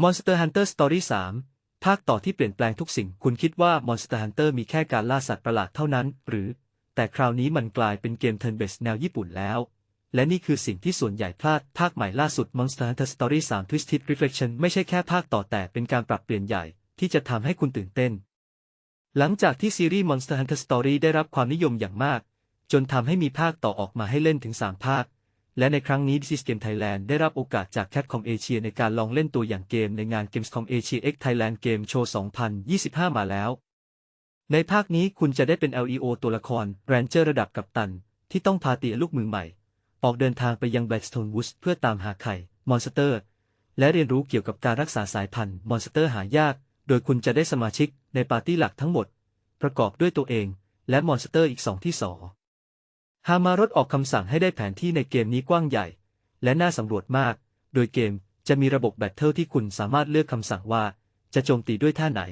Monster Hunter Story 3 ภาคต่อที่เปลี่ยนแปลงทุกสิ่ง คุณคิดว่า Monster Hunter มีแค่การล่าสัตว์ประหลาดเท่านั้น หรือ แต่คราวนี้มันกลายเป็นเกม Turn Based แนวญี่ปุ่นแล้ว และนี่คือสิ่งที่ส่วนใหญ่พลาด ภาคใหม่ล่าสุด Monster Hunter Story 3 Twisted Reflection ไม่ใช่แค่ภาคต่อแต่เป็นการปรับเปลี่ยนใหญ่ ที่จะทำให้คุณตื่นเต้น หลังจากที่ซีรีส์ Monster Hunter Story ได้รับความนิยมอย่างมาก จนทำให้มีภาคต่อออกมาให้เล่นถึง 3 ภาค และในครั้งนี้ This is Game Thailand ได้รับโอกาสจาก Capcom Asia ในการลองเล่นตัวอย่างเกมในงาน Gamescom Asia X Thailand Game Show 2025 มาแล้ว ในภาคนี้คุณจะได้เป็น LEO ตัวละคร Ranger ระดับกัปตัน ที่ต้องพาตีลูกมือใหม่ ออกเดินทางไปยัง Blackstone Woods เพื่อตามหาไข่มอนสเตอร์ และเรียนรู้เกี่ยวกับการรักษาสายพันธุ์มอนสเตอร์หายาก โดยคุณจะได้สมาชิกในปาร์ตี้หลักทั้งหมด ประกอบด้วยตัวเอง และมอนสเตอร์อีกสองที่สอ ฮามารถออกคำสั่งให้ได้แผนที่ในเกมนี้กว้างใหญ่ และน่าสำรวจมาก โดยเกมจะมีระบบแบทเทิลที่คุณสามารถเลือกคำสั่งว่า จะโจมตีด้วยท่าไหน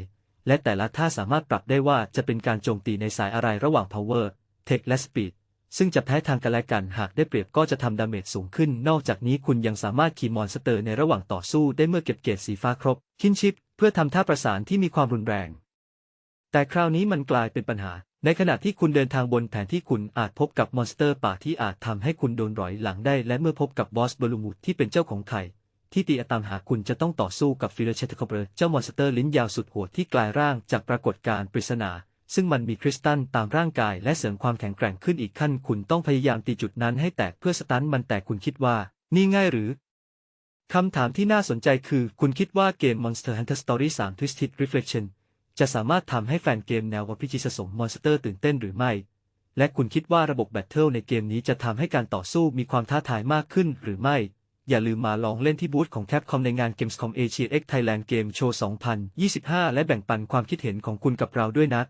และแต่ละท่าสามารถปรับได้ว่าจะเป็นการโจมตีในสายอะไรระหว่าง Power, Tech และ Speed ซึ่งจะแพ้ทางกันและกันหากได้เปรียบก็จะทำดาเมจสูงขึ้น นอกจากนี้คุณยังสามารถขี่มอนสเตอร์ในระหว่างต่อสู้ได้เมื่อเก็บเกรดสีฟ้าครบ คินชิป เพื่อทำท่าประสานที่มีความรุนแรง แต่คราวนี้มันกลายเป็นปัญหา ในขณะที่คุณเดินทางบนแผนที่คุณอาจพบกับมอนสเตอร์ป่าที่อาจทำให้คุณโดนรอยหลังได้ และเมื่อพบกับบอสบลูมูดที่เป็นเจ้าของไข่ ที่ตีอตามหาคุณจะต้องต่อสู้กับฟิลเชตคอเบอร์เจ้ามอนสเตอร์ลิ้นยาวสุดโหดที่กลายร่างจากปรากฏการณ์ปริศนา ซึ่งมันมีคริสตัลตามร่างกายและเสริมความแข็งแกร่งขึ้นอีกขั้น คุณต้องพยายามตีจุดนั้นให้แตกเพื่อสตันมันแต่คุณคิดว่า นี่ง่ายหรือคำถามที่น่าสนใจคือ คุณคิดว่าเกม Monster Hunter Story 3 Twisted Reflection จะสามารถทำให้แฟนเกมแนววัพิจิสสมมอนสเตอร์ตื่นเต้นหรือไม่ และคุณคิดว่าระบบแบทเทิลในเกมนี้จะทำให้การต่อสู้มีความท้าทายมากขึ้นหรือไม่ อย่าลืมมาลองเล่นที่บูธของแคปคอมในงาน Gamescom Asia X Thailand Game Show 2025 และแบ่งปันความคิดเห็นของคุณกับเราด้วยนะ